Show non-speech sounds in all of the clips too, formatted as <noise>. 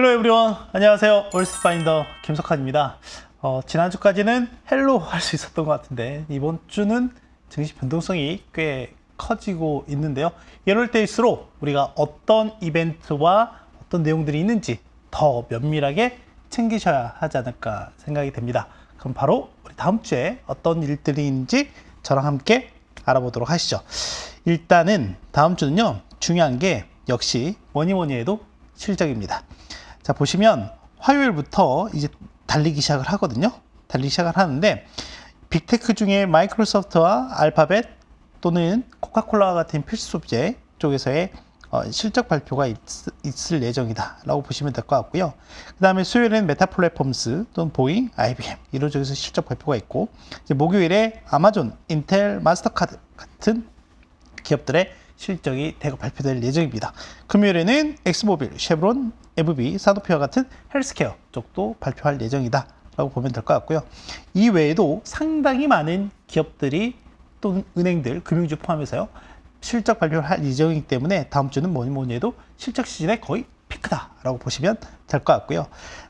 헬로 에브리원 안녕하세요. 올스파인더 김석환입니다. 어, 지난주까지는 헬로 할 수 있었던 것 같은데 이번 주는 증시 변동성이 꽤 커지고 있는데요. 이럴 때일수록 우리가 어떤 이벤트와 어떤 내용들이 있는지 더 면밀하게 챙기셔야 하지 않을까 생각이 됩니다. 그럼 바로 우리 다음 주에 어떤 일들이 있는지 저랑 함께 알아보도록 하시죠. 일단은 다음 주는요 중요한 게 역시 뭐니 뭐니 해도 실적입니다. 자, 보시면 화요일부터 이제 달리기 시작을 하거든요. 달리기 시작을 하는데 빅테크 중에 마이크로소프트와 알파벳 또는 코카콜라와 같은 필수 소재 쪽에서의 어, 실적 발표가 있, 있을 예정이다라고 보시면 될 것 같고요. 그 다음에 수요일에는 메타 플랫폼스 또는 보잉, IBM 이런 쪽에서 실적 발표가 있고 목요일에 아마존, 인텔, 마스터카드 같은 기업들의 실적이 대거 발표될 예정입니다. 금요일에는 엑스모빌, 쉐브론, 에브비, 사도피와 같은 헬스케어 쪽도 발표할 예정이다. 라고 보면 될 것 같고요. 이 외에도 상당히 많은 기업들이 또는 은행들, 금융주 포함해서요. 실적 발표를 할 예정이기 때문에 다음 주는 뭐니 뭐니 해도 실적 시즌의 거의 피크다라고 보시면 될 것 같고요.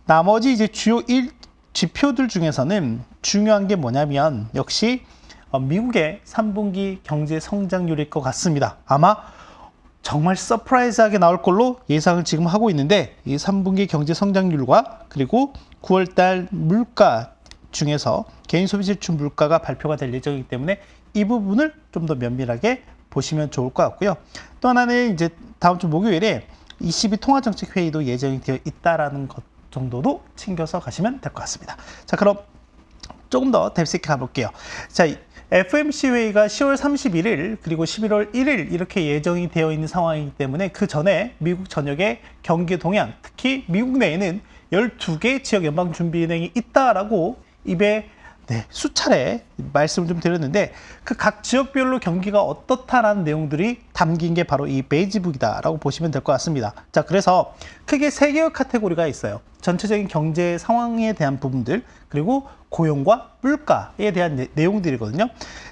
나머지 이제 주요 일 지표들 중에서는 중요한 게 뭐냐면 역시 어, 미국의 3분기 경제 성장률일 것 같습니다. 아마 정말 서프라이즈하게 나올 걸로 예상을 지금 하고 있는데 이 3분기 경제 성장률과 그리고 9월 달 물가 중에서 개인 소비 지출 물가가 발표가 될 예정이기 때문에 이 부분을 좀 더 면밀하게 보시면 좋을 것 같고요. 또 하나는 이제 다음 주 목요일에 22 통화정책 회의도 예정이 되어 있다라는 것 정도도 챙겨서 가시면 될 것 같습니다. 자, 그럼 조금 더 있게 가볼게요. 자, 이 FMC 회의가 10월 31일 그리고 11월 1일 이렇게 예정이 되어 있는 상황이기 때문에 그 전에 미국 전역의 경기 동향, 특히 미국 내에는 12개 지역 연방 준비 은행이 있다라고 입에 네, 수차례 말씀을 좀 드렸는데 그 각 지역별로 경기가 어떻다라는 내용들이 담긴 게 바로 이 베이지북이다라고 보시면 될 것 같습니다. 자, 그래서 크게 세 개의 카테고리가 있어요. 전체적인 경제 상황에 대한 부분들 그리고 고용과 물가에 대한 내, 내용들이거든요.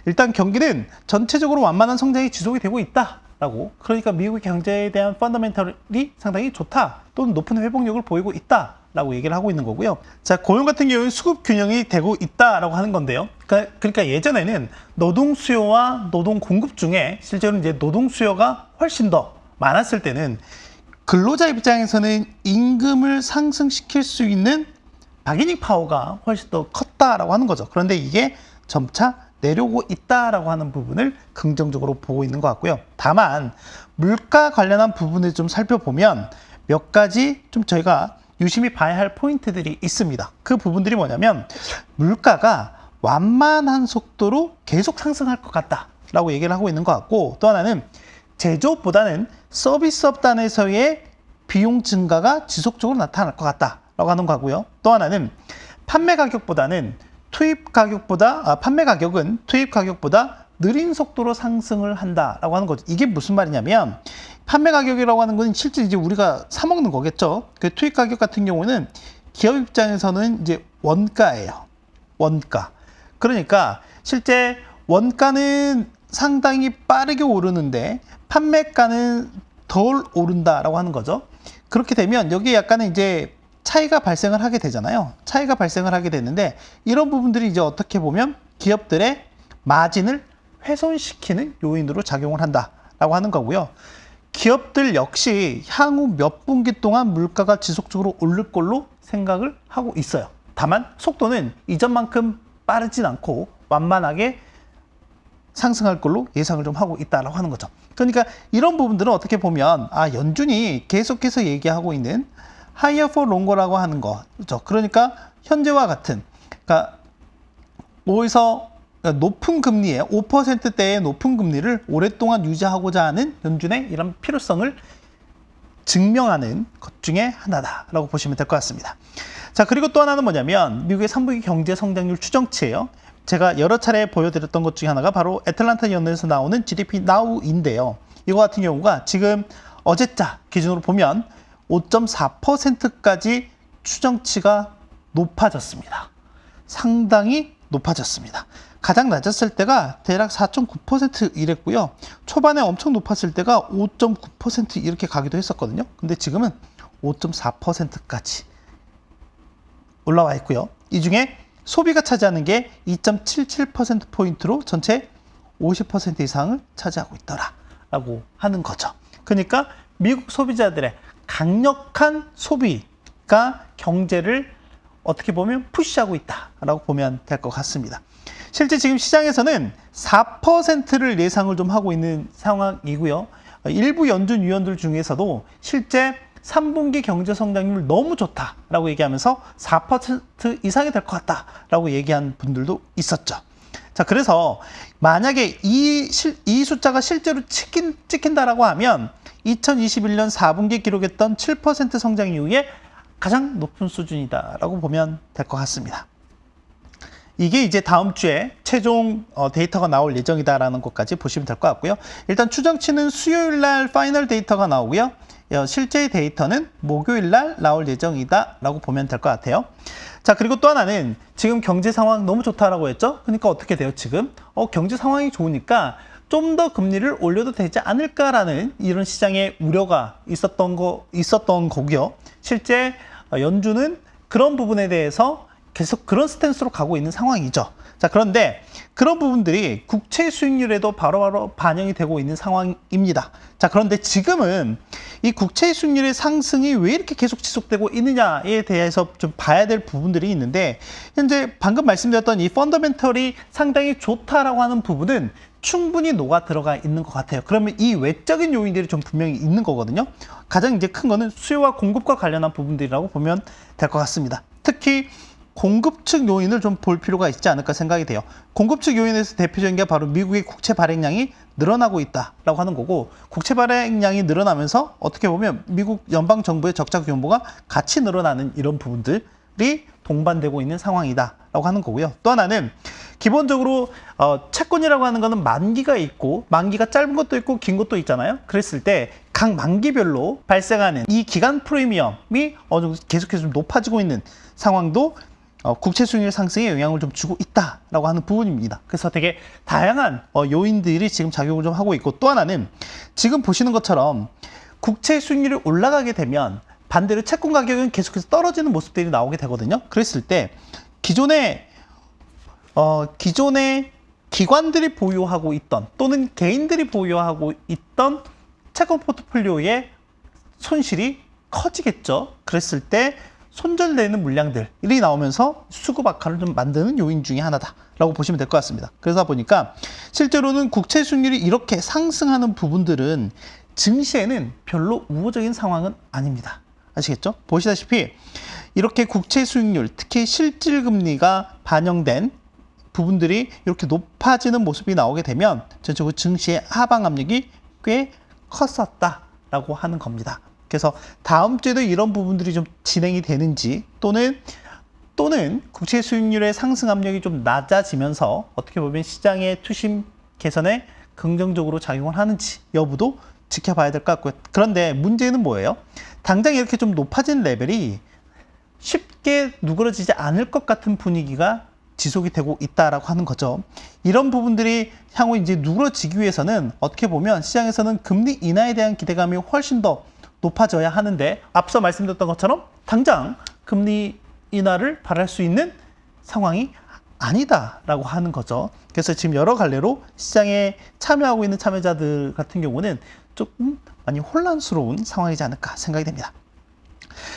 일단 경기는 전체적으로 완만한 성장이 지속이 되고 있다 라고 그러니까 미국의 경제에 대한 펀더멘털이 상당히 좋다 또는 높은 회복력을 보이고 있다. 라고 얘기를 하고 있는 거고요. 자, 고용 같은 경우는 수급 균형이 되고 있다라고 하는 건데요. 그러니까, 그러니까 예전에는 노동 수요와 노동 공급 중에 실제로 이제 노동 수요가 훨씬 더 많았을 때는 근로자 입장에서는 임금을 상승시킬 수 있는 바게닝 파워가 훨씬 더 컸다라고 하는 거죠. 그런데 이게 점차 내려오고 있다라고 하는 부분을 긍정적으로 보고 있는 것 같고요. 다만 물가 관련한 부분을 좀 살펴보면 몇 가지 좀 저희가 유심히 봐야 할 포인트들이 있습니다. 그 부분들이 뭐냐면 물가가 완만한 속도로 계속 상승할 것 같다라고 얘기를 하고 있는 것 같고 또 하나는 제조업보다는 서비스업 단에서의 비용 증가가 지속적으로 나타날 것 같다라고 하는 거고요. 또 하나는 판매 가격보다는 투입 가격보다 아, 판매 가격은 투입 가격보다 느린 속도로 상승을 한다라고 하는 거죠. 이게 무슨 말이냐면 판매 가격이라고 하는 건 실제 이제 우리가 사 먹는 거겠죠. 그 투입 가격 같은 경우는 기업 입장에서는 이제 원가예요. 원가. 그러니까 실제 원가는 상당히 빠르게 오르는데 판매가는 덜 오른다라고 하는 거죠. 그렇게 되면 여기에 약간은 이제 차이가 발생을 하게 되잖아요. 차이가 발생을 하게 되는데 이런 부분들이 이제 어떻게 보면 기업들의 마진을 훼손시키는 요인으로 작용을 한다라고 하는 거고요. 기업들 역시 향후 몇 분기 동안 물가가 지속적으로 오를 걸로 생각을 하고 있어요. 다만 속도는 이전만큼 빠르진 않고 완만하게 상승할 걸로 예상을 좀 하고 있다라고 하는 거죠. 그러니까 이런 부분들은 어떻게 보면 아 연준이 계속해서 얘기하고 있는 하이어 포 롱거라고 하는 거죠. 그러니까 현재와 같은 그러니까 어디서 높은 금리에 5%대의 높은 금리를 오랫동안 유지하고자 하는 연준의 이런 필요성을 증명하는 것 중에 하나다라고 보시면 될 것 같습니다. 자, 그리고 또 하나는 뭐냐면 미국의 3분기 경제 성장률 추정치예요. 제가 여러 차례 보여드렸던 것 중에 하나가 바로 애틀란타 연구에서 나오는 GDP Now인데요. 이거 같은 경우가 지금 어제자 기준으로 보면 5.4%까지 추정치가 높아졌습니다. 상당히 높아졌습니다. 가장 낮았을 때가 대략 4.9% 이랬고요. 초반에 엄청 높았을 때가 5.9% 이렇게 가기도 했었거든요. 근데 지금은 5.4%까지 올라와 있고요. 이 중에 소비가 차지하는 게 2.77%포인트로 전체 50% 이상을 차지하고 있더라 라고 하는 거죠. 그러니까 미국 소비자들의 강력한 소비가 경제를 어떻게 보면 푸시하고 있다라고 보면 될 것 같습니다. 실제 지금 시장에서는 4%를 예상을 좀 하고 있는 상황이고요. 일부 연준 위원들 중에서도 실제 3분기 경제 성장률 너무 좋다라고 얘기하면서 4% 이상이 될 것 같다라고 얘기한 분들도 있었죠. 자, 그래서 만약에 이, 실, 이 숫자가 실제로 찍힌, 찍힌다라고 하면 2021년 4분기 기록했던 7% 성장 이후에 가장 높은 수준이다라고 보면 될 것 같습니다. 이게 이제 다음 주에 최종 어, 데이터가 나올 예정이다라는 것까지 보시면 될 것 같고요. 일단 추정치는 수요일 날 파이널 데이터가 나오고요. 어, 실제 데이터는 목요일 날 나올 예정이다라고 보면 될 것 같아요. 자, 그리고 또 하나는 지금 경제 상황 너무 좋다라고 했죠? 그러니까 어떻게 돼요, 지금? 어, 경제 상황이 좋으니까 좀더 금리를 올려도 되지 않을까라는 이런 시장의 우려가 있었던 거, 있었던 거고요. 실제 어, 연준은 그런 부분에 대해서 계속 그런 스탠스로 가고 있는 상황이죠. 자, 그런데 그런 부분들이 국채 수익률에도 바로 바로 반영이 되고 있는 상황입니다. 자, 그런데 지금은 이 국채 수익률의 상승이 왜 이렇게 계속 지속되고 있느냐에 대해서 좀 봐야 될 부분들이 있는데 현재 방금 말씀드렸던 이 펀더멘털이 상당히 좋다라고 하는 부분은 충분히 녹아 들어가 있는 것 같아요. 그러면 이 외적인 요인들이 좀 분명히 있는 거거든요. 가장 이제 큰 거는 수요와 공급과 관련한 부분들이라고 보면 될 것 같습니다. 특히 공급 측 요인을 좀 볼 필요가 있지 않을까 생각이 돼요. 공급 측 요인에서 대표적인 게 바로 미국의 국채 발행량이 늘어나고 있다라고 하는 거고 국채 발행량이 늘어나면서 어떻게 보면 미국 연방 정부의 적자 규모가 같이 늘어나는 이런 부분들이 동반되고 있는 상황이다라고 하는 거고요. 또 하나는 기본적으로 어, 채권이라고 하는 거는 만기가 있고 만기가 짧은 것도 있고 긴 것도 있잖아요. 그랬을 때 각 만기별로 발생하는 이 기간 프리미엄이 어느 정도 계속해서 좀 높아지고 있는 상황도 어, 국채 수익률 상승에 영향을 좀 주고 있다라고 하는 부분입니다. 그래서 되게 다양한 어, 요인들이 지금 작용을 좀 하고 있고 또 하나는 지금 보시는 것처럼 국채 수익률이 올라가게 되면 반대로 채권 가격은 계속해서 떨어지는 모습들이 나오게 되거든요. 그랬을 때 기존에 어, 기존에 기관들이 보유하고 있던 또는 개인들이 보유하고 있던 채권 포트폴리오의 손실이 커지겠죠. 그랬을 때 손절되는 물량들이 나오면서 수급 악화를 좀 만드는 요인 중에 하나다라고 보시면 될 것 같습니다. 그러다 보니까 실제로는 국채 수익률이 이렇게 상승하는 부분들은 증시에는 별로 우호적인 상황은 아닙니다. 아시겠죠? 보시다시피 이렇게 국채 수익률, 특히 실질 금리가 반영된 부분들이 이렇게 높아지는 모습이 나오게 되면 전적으로 증시의 하방 압력이 꽤 컸었다라고 하는 겁니다. 그래서 다음 주에도 이런 부분들이 좀 진행이 되는지 또는 또는 국채 수익률의 상승 압력이 좀 낮아지면서 어떻게 보면 시장의 투심 개선에 긍정적으로 작용을 하는지 여부도 지켜봐야 될 것 같고요. 그런데 문제는 뭐예요? 당장 이렇게 좀 높아진 레벨이 쉽게 누그러지지 않을 것 같은 분위기가 지속이 되고 있다라고 하는 거죠. 이런 부분들이 향후 이제 누그러지기 위해서는 어떻게 보면 시장에서는 금리 인하에 대한 기대감이 훨씬 더 높아져야 하는데 앞서 말씀드렸던 것처럼 당장 금리 인하를 바랄 수 있는 상황이 아니다라고 하는 거죠. 그래서 지금 여러 갈래로 시장에 참여하고 있는 참여자들 같은 경우는 조금 많이 혼란스러운 상황이지 않을까 생각이 됩니다.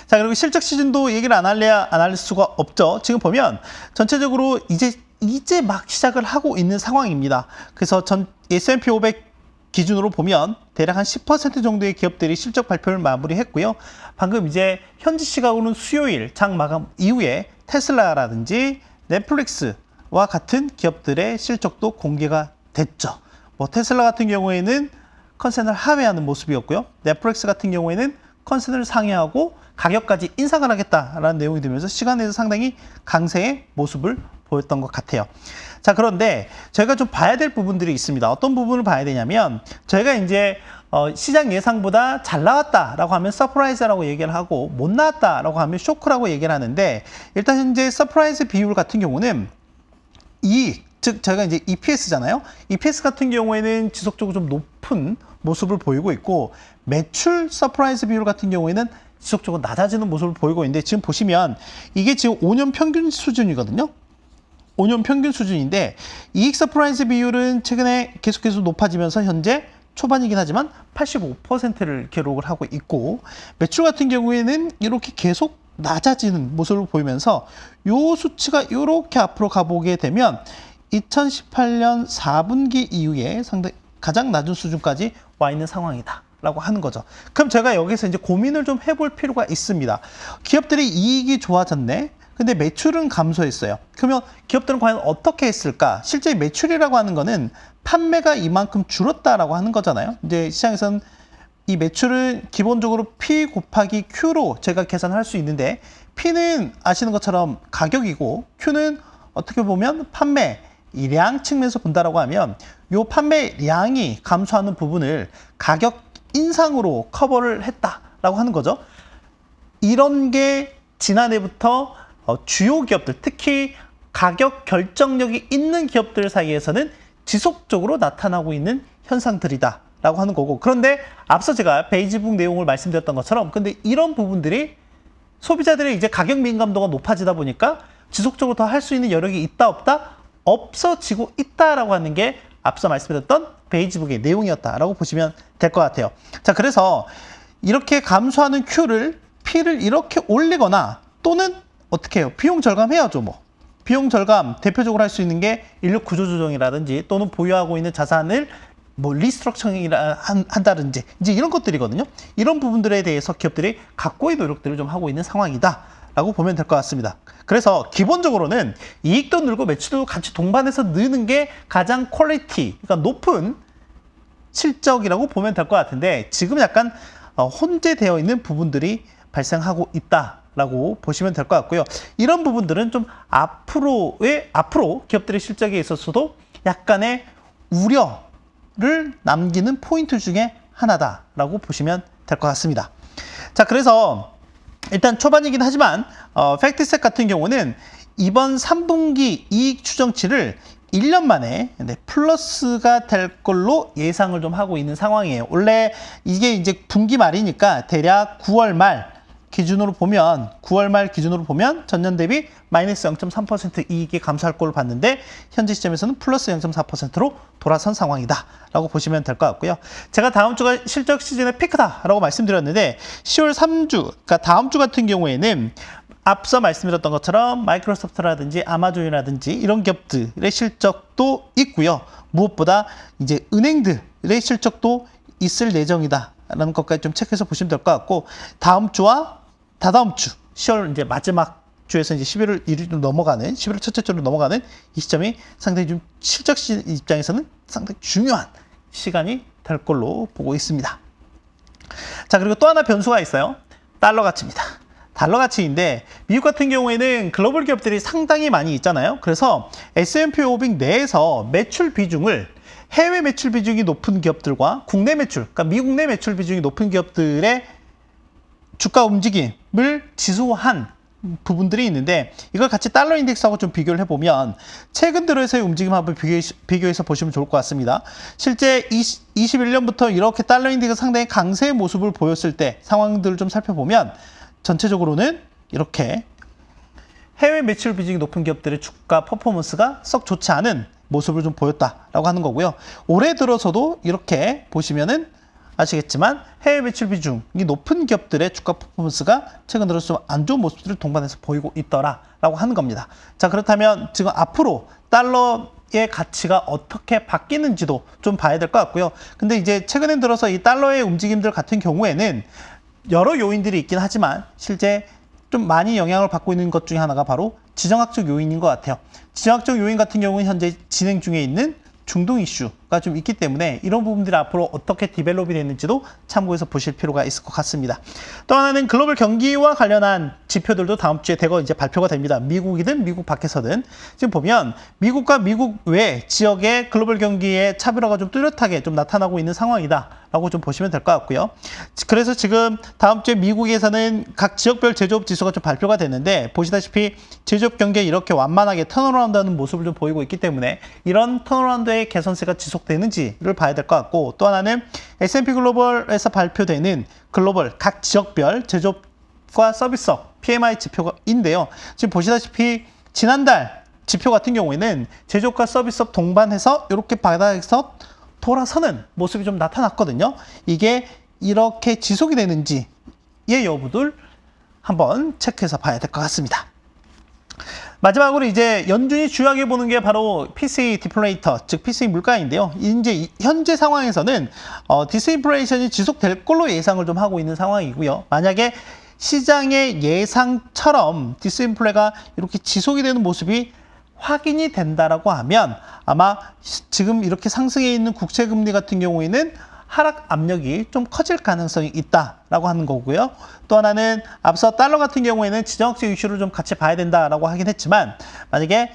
자, 그리고 실적 시즌도 얘기를 안 할래야 안 할 수가 없죠. 지금 보면 전체적으로 이제 이제 막 시작을 하고 있는 상황입니다. 그래서 전 S&P 500 기준으로 보면 대략 한 10% 정도의 기업들이 실적 발표를 마무리했고요. 방금 이제 현지 시각으로는 수요일 장 마감 이후에 테슬라라든지 넷플릭스와 같은 기업들의 실적도 공개가 됐죠. 뭐 테슬라 같은 경우에는 컨센을 하회하는 모습이었고요. 넷플릭스 같은 경우에는 컨센을 상회하고 가격까지 인상을 하겠다라는 내용이 들면서 시간에서 상당히 강세의 모습을 보였던 것 같아요. 자, 그런데 저희가 좀 봐야 될 부분들이 있습니다. 어떤 부분을 봐야 되냐면 저희가 이제 어, 시장 예상보다 잘 나왔다라고 하면 서프라이즈라고 얘기를 하고 못 나왔다라고 하면 쇼크라고 얘기를 하는데 일단 현재 서프라이즈 비율 같은 경우는 이익, 즉 저희가 이제 EPS잖아요. EPS 같은 경우에는 지속적으로 좀 높은 모습을 보이고 있고 매출 서프라이즈 비율 같은 경우에는 지속적으로 낮아지는 모습을 보이고 있는데 지금 보시면 이게 지금 5년 평균 수준이거든요. 5년 평균 수준인데 이익 서프라이즈 비율은 최근에 계속해서 높아지면서 현재 초반이긴 하지만 85%를 기록을 하고 있고 매출 같은 경우에는 이렇게 계속 낮아지는 모습을 보이면서 요 수치가 이렇게 앞으로 가보게 되면 2018년 4분기 이후에 상당히 가장 낮은 수준까지 와 있는 상황이다 라고 하는 거죠. 그럼 제가 여기서 이제 고민을 좀 해볼 필요가 있습니다. 기업들이 이익이 좋아졌네. 근데 매출은 감소했어요. 그러면 기업들은 과연 어떻게 했을까? 실제 매출이라고 하는 거는 판매가 이만큼 줄었다라고 하는 거잖아요. 이제 시장에서는 이 매출은 기본적으로 P 곱하기 Q로 제가 계산할 수 있는데 P는 아시는 것처럼 가격이고 Q는 어떻게 보면 판매 이량 측면에서 본다라고 하면 요 판매량이 감소하는 부분을 가격 인상으로 커버를 했다라고 하는 거죠. 이런 게 지난해부터 어, 주요 기업들, 특히 가격 결정력이 있는 기업들 사이에서는 지속적으로 나타나고 있는 현상들이다 라고 하는 거고. 그런데 앞서 제가 베이지북 내용을 말씀드렸던 것처럼, 근데 이런 부분들이 소비자들의 이제 가격 민감도가 높아지다 보니까 지속적으로 더 할 수 있는 여력이 있다 없다 없어지고 있다라고 하는 게 앞서 말씀드렸던 베이지북의 내용이었다라고 보시면 될 것 같아요. 자, 그래서 이렇게 감소하는 Q를 P를 이렇게 올리거나 또는 어떻게 해요? 비용 절감해야죠, 뭐. 비용 절감 대표적으로 할 수 있는 게 인력 구조 조정이라든지 또는 보유하고 있는 자산을 뭐 리스트럭처링이라 한- 한다든지 이제 이런 것들이거든요. 이런 부분들에 대해서 기업들이 각고의 노력들을 좀 하고 있는 상황이다라고 보면 될 것 같습니다. 그래서 기본적으로는 이익도 늘고 매출도 같이 동반해서 느는 게 가장 퀄리티, 그러니까 높은 실적이라고 보면 될 것 같은데 지금 약간 어, 혼재되어 있는 부분들이 발생하고 있다 라고 보시면 될 것 같고요. 이런 부분들은 좀 앞으로의 앞으로 기업들의 실적에 있어서도 약간의 우려를 남기는 포인트 중에 하나다라고 보시면 될 것 같습니다. 자, 그래서 일단 초반이긴 하지만 어, 팩트셋 같은 경우는 이번 3분기 이익 추정치를 1년 만에 네, 플러스가 될 걸로 예상을 좀 하고 있는 상황이에요. 원래 이게 이제 분기 말이니까 대략 9월 말 기준으로 보면 9월 말 기준으로 보면 전년 대비 마이너스 0.3% 이익이 감소할 걸로 봤는데 현재 시점에서는 플러스 0.4%로 돌아선 상황이다 라고 보시면 될 것 같고요. 제가 다음 주가 실적 시즌의 피크다 라고 말씀드렸는데 10월 3주 그러니까 다음 주 같은 경우에는 앞서 말씀드렸던 것처럼 마이크로소프트라든지 아마존이라든지 이런 기업들의 실적도 있고요. 무엇보다 이제 은행들의 실적도 있을 예정이다 라는 것까지 좀 체크해서 보시면 될 것 같고 다음 주와 다다음 주 10월 이제 마지막 주에서 이제 11월 1일로 넘어가는 11월 첫째 주로 넘어가는 이 시점이 상당히 좀 실적 시 입장에서는 상당히 중요한 시간이 될 걸로 보고 있습니다. 자 그리고 또 하나 변수가 있어요. 달러 가치입니다. 달러 가치인데 미국 같은 경우에는 글로벌 기업들이 상당히 많이 있잖아요. 그래서 S&P 500 내에서 매출 비중을 해외 매출 비중이 높은 기업들과 국내 매출, 그러니까 미국 내 매출 비중이 높은 기업들의 주가 움직임을 지수한 부분들이 있는데 이걸 같이 달러 인덱스하고 좀 비교를 해보면 최근 들어서의 움직임 한번 비교해, 비교해서 보시면 좋을 것 같습니다. 실제 20, 21년부터 이렇게 달러 인덱스 상당히 강세의 모습을 보였을 때 상황들을 좀 살펴보면 전체적으로는 이렇게 해외 매출 비중이 높은 기업들의 주가 퍼포먼스가 썩 좋지 않은 모습을 좀 보였다라고 하는 거고요. 올해 들어서도 이렇게 보시면은 아시겠지만 해외 매출 비중이 높은 기업들의 주가 퍼포먼스가 최근 들어서 좀 안 좋은 모습들을 동반해서 보이고 있더라라고 하는 겁니다. 자 그렇다면 지금 앞으로 달러 의 가치가 어떻게 바뀌는지도 좀 봐야 될 것 같고요. 근데 이제 최근에 들어서 이 달러의 움직임들 같은 경우에는 여러 요인들이 있긴 하지만 실제 좀 많이 영향을 받고 있는 것 중에 하나가 바로 지정학적 요인인 것 같아요. 지정학적 요인 같은 경우는 현재 진행 중에 있는 중동 이슈가 좀 있기 때문에 이런 부분들이 앞으로 어떻게 디벨롭이 됐는지도 참고해서 보실 필요가 있을 것 같습니다. 또 하나는 글로벌 경기와 관련한 지표들도 다음 주에 대거 이제 발표가 됩니다. 미국이든 미국 밖에서든 지금 보면 미국과 미국 외 지역의 글로벌 경기의 차별화가 좀 뚜렷하게 좀 나타나고 있는 상황이다 라고 좀 보시면 될 것 같고요. 그래서 지금 다음 주에 미국에서는 각 지역별 제조업 지수가 좀 발표가 됐는데 보시다시피 제조업 경기에 이렇게 완만하게 턴어라운드 하는 모습을 좀 보이고 있기 때문에 이런 턴어라운드의 개선세가 지속 되는지를 봐야 될 것 같고 또 하나는 S&P 글로벌에서 발표되는 글로벌 각 지역별 제조업 제조업과 서비스업 PMI 지표인데요. 지금 보시다시피 지난달 지표 같은 경우에는 제조업과 서비스업 동반해서 이렇게 바닥에서 돌아서는 모습이 좀 나타났거든요. 이게 이렇게 지속이 되는지의 여부들 한번 체크해서 봐야 될 것 같습니다. 마지막으로 이제 연준이 주요하게 보는 게 바로 PC 디플레이터, 즉 PC 물가인데요. 이제 이- 현재 상황에서는 어, 디스인플레이션이 지속될 걸로 예상을 좀 하고 있는 상황이고요. 만약에 시장의 예상처럼 디스인플레가 이렇게 지속이 되는 모습이 확인이 된다라고 하면 아마 시- 지금 이렇게 상승해 있는 국채 금리 같은 경우에는 하락 압력이 좀 커질 가능성이 있다라고 하는 거고요. 또 하나는 앞서 달러 같은 경우에는 지정학적 이슈를 좀 같이 봐야 된다라고 하긴 했지만 만약에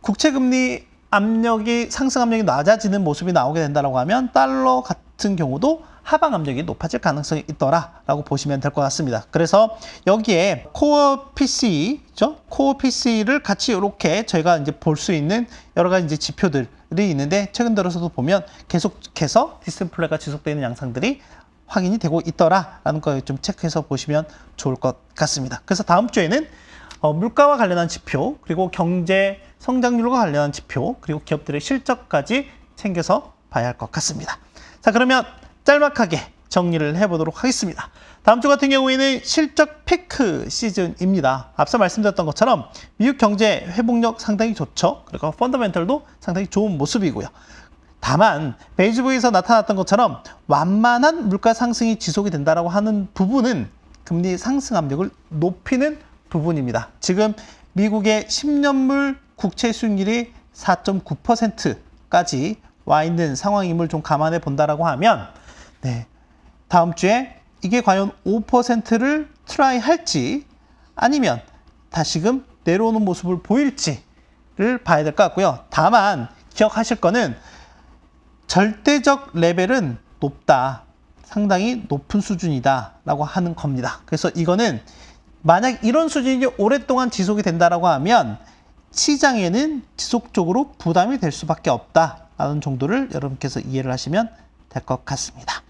국채 금리 압력이 상승 압력이 낮아지는 모습이 나오게 된다라고 하면 달러 같은 경우도 하방 압력이 높아질 가능성이 있더라라고 보시면 될 것 같습니다. 그래서 여기에 코어 PC죠? 코어 PC를 같이 이렇게 저희가 이제 볼 수 있는 여러 가지 이제 지표들 이 있는데 최근 들어서도 보면 계속해서 디스플레이가 지속되는 양상들이 확인이 되고 있더라라는 거 좀 체크해서 보시면 좋을 것 같습니다. 그래서 다음 주에는 어, 물가와 관련한 지표, 그리고 경제 성장률과 관련한 지표, 그리고 기업들의 실적까지 챙겨서 봐야 할 것 같습니다. 자, 그러면 짤막하게 정리를 해보도록 하겠습니다. 다음 주 같은 경우에는 실적 피크 시즌입니다. 앞서 말씀드렸던 것처럼 미국 경제 회복력 상당히 좋죠. 그리고 펀더멘털도 상당히 좋은 모습이고요. 다만 베이지부에서 나타났던 것처럼 완만한 물가 상승이 지속이 된다라고 하는 부분은 금리 상승 압력을 높이는 부분입니다. 지금 미국의 10년물 국채 수익률이 4.9%까지 와 있는 상황임을 좀 감안해 본다라고 하면 네. 다음 주에 이게 과연 5%를 트라이 할지 아니면 다시금 내려오는 모습을 보일지를 봐야 될 것 같고요. 다만 기억하실 거는 절대적 레벨은 높다. 상당히 높은 수준이다 라고 하는 겁니다. 그래서 이거는 만약 이런 수준이 오랫동안 지속이 된다라고 하면 시장에는 지속적으로 부담이 될 수밖에 없다라는 정도를 여러분께서 이해를 하시면 될 것 같습니다.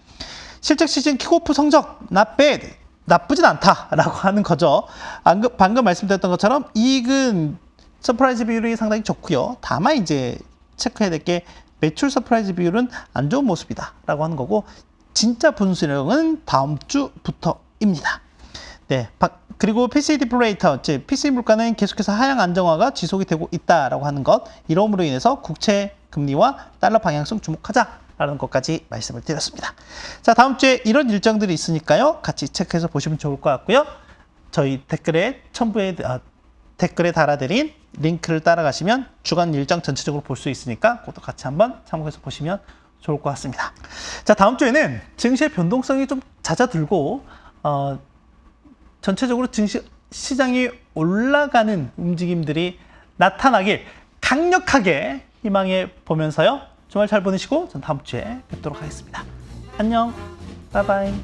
실적 시즌 킥오프 성적 bad 나쁘진 않다라고 <laughs> 하는 거죠. 방금, 말씀드렸던 것처럼 이익은 서프라이즈 비율이 상당히 좋고요. 다만 이제 체크해야 될 게 매출 서프라이즈 비율은 안 좋은 모습이다라고 하는 거고 진짜 분수령은 다음 주부터입니다. 네, 바- 그리고 PC 디플레이터, 즉 PC 물가는 계속해서 하향 안정화가 지속이 되고 있다라고 하는 것, 이러므로 인해서 국채 금리와 달러 방향성 주목하자 라는 것까지 말씀을 드렸습니다. 자, 다음 주에 이런 일정들이 있으니까요, 같이 체크해서 보시면 좋을 것 같고요. 저희 댓글에 첨부에 아, 댓글에 달아드린 링크를 따라가시면 주간 일정 전체적으로 볼 수 있으니까 그것도 같이 한번 참고해서 보시면 좋을 것 같습니다. 자, 다음 주에는 증시의 변동성이 좀 잦아들고 어, 전체적으로 증시 시장이 올라가는 움직임들이 나타나길 강력하게 희망해 보면서요. 주말 잘 보내시고 전 다음 주에 뵙도록 하겠습니다. 안녕. 바이바이.